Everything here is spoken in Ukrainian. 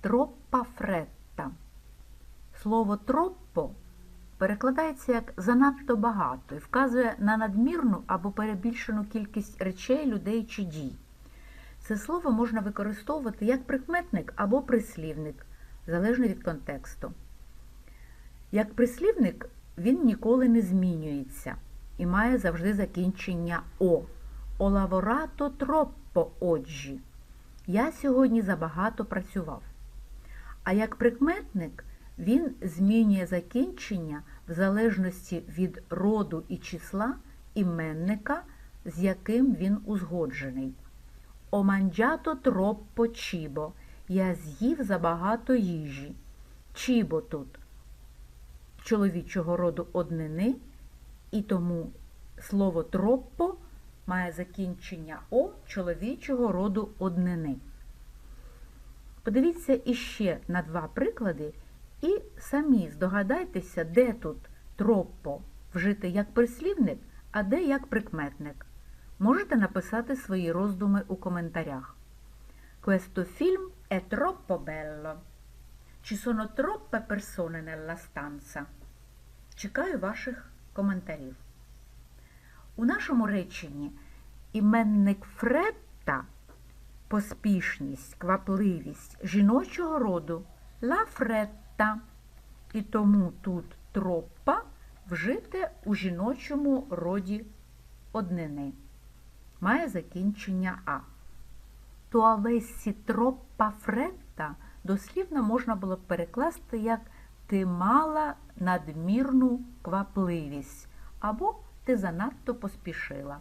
троппа фретта. Слово троппо перекладається як занадто багато і вказує на надмірну або перебільшену кількість речей, людей чи дій. Це слово можна використовувати як прикметник або прислівник, залежно від контексту. Як прислівник він ніколи не змінюється і має завжди закінчення О. Lavorato troppo oggi. Я сьогодні забагато працював. А як прикметник він змінює закінчення в залежності від роду і числа іменника, з яким він узгоджений. Mangiato troppo cibo. Я з'їв забагато їжі. Чібо тут чоловічого роду однини, і тому слово троппо має закінчення о чоловічого роду однини. Подивіться іще на два приклади і самі здогадайтеся, де тут троппо вжити як прислівник, а де як прикметник. Можете написати свої роздуми у коментарях. Questo film è troppo bello. Ci sono troppe persone nella stanza. Чекаю ваших коментарів. У нашому реченні іменник фретта поспішність, квапливість жіночого роду ла фретта. І тому тут троппа вжите у жіночому роді однини. Має закінчення А. То авесі троппа фретта дослівно можна було б перекласти як ти мала надмірну квапливість або ти занадто поспішила.